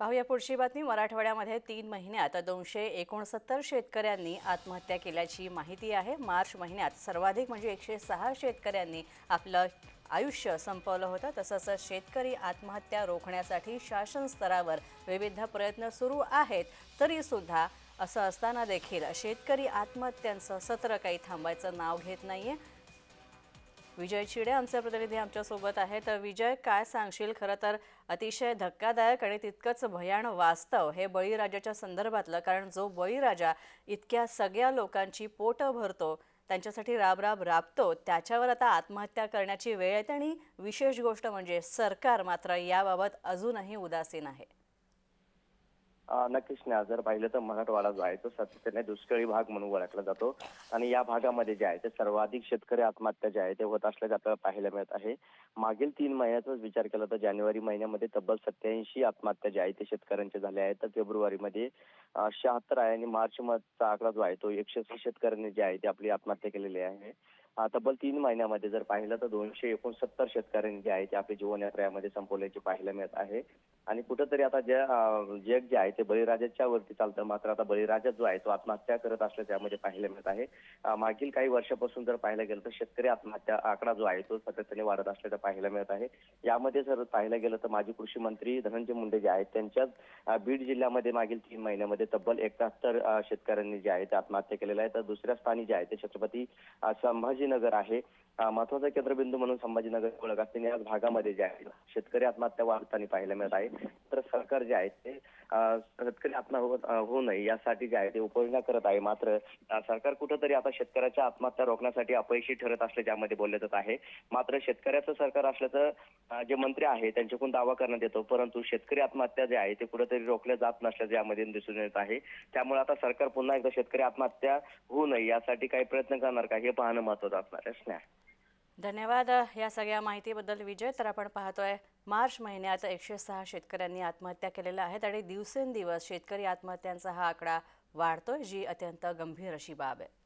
पाहूया पुढची बातमी. मराठवाड्यामध्ये तीन महिन्यात दोनशे एकोणसत्तर शेतकऱ्यांनी आत्महत्या केल्याची माहिती आहे. मार्च महिन्यात सर्वाधिक म्हणजे एकशे सहा शेतकऱ्यांनी आपलं आयुष्य संपवलं होतं. तसंच शेतकरी आत्महत्या रोखण्यासाठी शासन स्तरावर विविध प्रयत्न सुरू आहेत. तरीसुद्धा असं असताना देखील शेतकरी आत्महत्यांचं सत्र काही थांबायचं नाव घेत नाही आहे विजय चिडे आमचे प्रतिनिधी आमच्यासोबत आहे. तर विजय काय सांगशील? खरं तर अतिशय धक्कादायक आणि तितकंच भयान वास्तव हे बळीराजाच्या संदर्भातलं कारण जो बळीराजा इतक्या सगळ्या लोकांची पोटं भरतो त्यांच्यासाठी राब राब राबतो त्याच्यावर आता आत्महत्या करण्याची वेळ येते आणि विशेष गोष्ट म्हणजे सरकार मात्र याबाबत अजूनही उदासीन आहे. नक्कीच नाही जर पाहिलं तर मराठवाडा जो आहे तो सातत्याने दुष्काळी भाग म्हणून ओळखला जातो. आणि या भागामध्ये जे आहे ते सर्वाधिक शेतकरी आत्महत्या जे आहे ते होत असल्याचे आपल्याला पाहायला मिळत आहे. मागील तीन महिन्याचाच विचार केला तर जानेवारी महिन्यामध्ये तब्बल सत्याऐंशी आत्महत्या ज्या आहे ते शेतकऱ्यांच्या झाल्या आहेत. तर फेब्रुवारीमध्ये शहात्तर आहे आणि मार्च मधचा आकडा जो आहे तो एकशे शेतकऱ्यांनी जे आहे ते आपली आत्महत्या केलेली आहे. तब्बल तीन महिन्यामध्ये जर पाहिलं तर दोनशे एकोणसत्तर शेतकऱ्यांनी जे आहे ते आपली जीवनयात्रा यामध्ये संपवल्याचे पाहायला मिळत आहे. आणि कुठंतरी आता जे जग जे आहे ते बळीराजाच्या वरती चालतं. मात्र आता बळीराजा जो आहे तो आत्महत्या करत असल्या यामध्ये पाहायला मिळत आहे. मागील काही वर्षापासून जर पाहायला गेलं तर शेतकरी आत्महत्या आकडा जो आहे तो सातत्याने वाढत असल्याचं पाहायला मिळत आहे. यामध्ये जर पाहायला गेलं तर माजी कृषी मंत्री धनंजय मुंडे जे आहेत त्यांच्याच बीड जिल्ह्यामध्ये मागील तीन महिन्यामध्ये तब्बल एकाहत्तर शेतकऱ्यांनी जे आहे ते आत्महत्या केलेल्या आहे. तर दुसऱ्या स्थानी जे आहे ते छत्रपती संभाजी संभाजीनगर आहे. महत्त्वाचा केंद्रबिंदू म्हणून संभाजीनगर ओळख असते. आणि याच भागामध्ये जे आहे शेतकरी आत्महत्या वाढताना पाहायला मिळत आहे. तर सरकार जे आहे ते शेतकरी आत्महत्या होऊ नये यासाठी जे आहे ते उपाययोजना करत आहे. मात्र सरकार कुठंतरी आता शेतकऱ्याच्या आत्महत्या रोखण्यासाठी अपयशी ठरत असल्याचे यामध्ये बोलले जात आहे. मात्र शेतकऱ्याचं सरकार असल्याचं जे मंत्री आहे त्यांच्याकडून दावा करण्यात येतो. परंतु शेतकरी आत्महत्या जे आहे ते कुठेतरी रोखल्या जात नसल्याचं यामध्ये दिसून येत आहे. त्यामुळे आता सरकार पुन्हा एकदा शेतकरी आत्महत्या होऊ नये यासाठी काही प्रयत्न करणार का हे पाहणं महत्वाचं असणार आहे धन्यवाद या सगळ्या माहितीबद्दल विजय. तर आपण पाहतोय मार्च महिन्यात एकशे सहा शेतकऱ्यांनी आत्महत्या केलेल्या आहेत आणि दिवसेंदिवस शेतकरी आत्महत्यांचा हा आकडा वाढतोय जी अत्यंत गंभीर अशी बाब आहे.